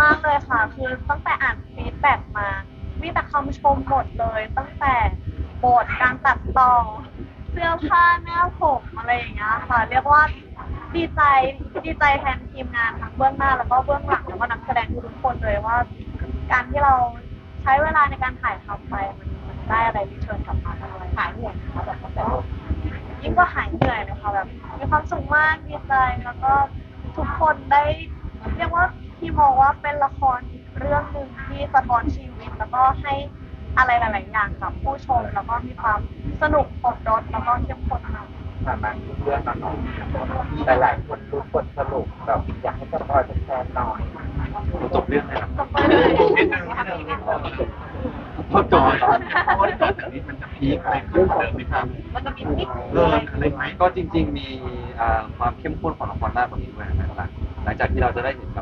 มากเลยค่ะ คือตั้งแต่อ่านฟีดแบ็กมา มีแต่คำชมหมดเลย ตั้งแต่บทการตัดต่อ เสื้อผ้าหน้าผมอะไรอย่างเงี้ยค่ะ เรียกว่าดีใจดีใจแทนทีมงานทั้งเบื้องหน้าแล้วก็เบื้องหลังแล้วก็นักแสดงทุกคนเลยว่า การที่เราใช้เวลาในการถ่ายทำไปมันมันได้อะไรรีเทิร์นกลับมาอะไรหายเหนื่อยนะคะแบบตั้งแต่ยิ่งก็หายเหนื่อยเลยค่ะแบบมีความสุขมากดีใจแล้วก็ทุกคนได้ เรียกว่า พี่มองว่าเป็นละครอีกเรื่องหนึ่งที่สะท้อนชีวิต แล้วก็ให้อะไรหลาย ๆ อย่างกับผู้ชม แล้วก็มีความสนุกครบรสแล้วก็เข้มข้นมากผ่านมาเรื่องน้องๆหลายๆคนรู้บทสรุปแบบอยากให้สปอยเป็นแฟนหน่อยจบเรื่องเลยนะต่อไปเลยนิดนึงนิดนึงพอจอยเพราะจากนี้มันจะพีคอะไรขึ้นเดิมไหมครับมันจะมีนิดเอออะไรไหมก็จริง ๆ มีอ่าความเข้มข้นของละครมากกว่านี้ด้วยนะครับหลังหลังจากที่เราจะได้เห็นแบบ